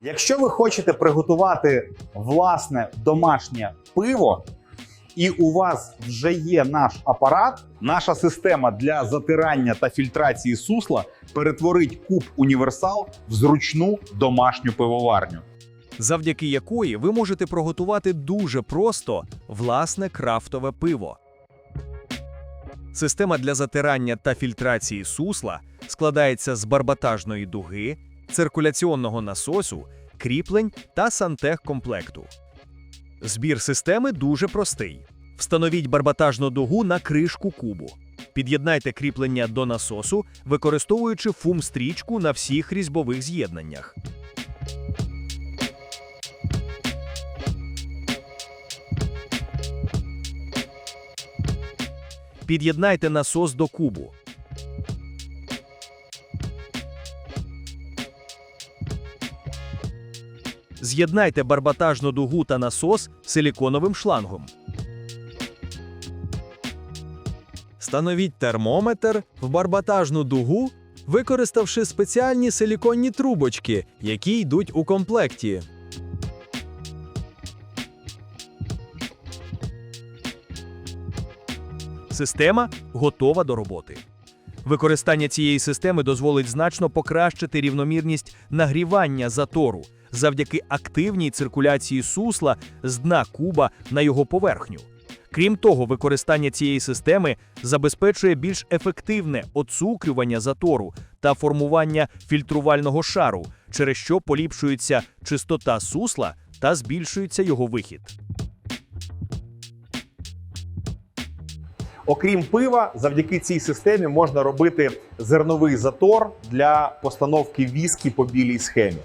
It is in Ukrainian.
Якщо ви хочете приготувати власне домашнє пиво, і у вас вже є наш апарат, наша система для затирання та фільтрації сусла перетворить куб універсал в зручну домашню пивоварню. завдяки якої ви можете приготувати дуже просто власне крафтове пиво. Система для затирання та фільтрації сусла складається з барбатажної дуги, циркуляційного насосу, кріплень та сантехкомплекту. Збір системи дуже простий. Встановіть барбатажну дугу на кришку кубу. Під'єднайте кріплення до насосу, використовуючи фум-стрічку на всіх різьбових з'єднаннях. Під'єднайте насос до кубу. З'єднайте барбатажну дугу та насос силіконовим шлангом. Становіть термометр в барбатажну дугу, використавши спеціальні силіконні трубочки, які йдуть у комплекті. Система готова до роботи. Використання цієї системи дозволить значно покращити рівномірність нагрівання затору завдяки активній циркуляції сусла з дна куба на його поверхню. Крім того, використання цієї системи забезпечує більш ефективне оцукрювання затору та формування фільтрувального шару, через що поліпшується чистота сусла та збільшується його вихід. Окрім пива, завдяки цій системі можна робити зерновий затор для постановки віскі по білій схемі.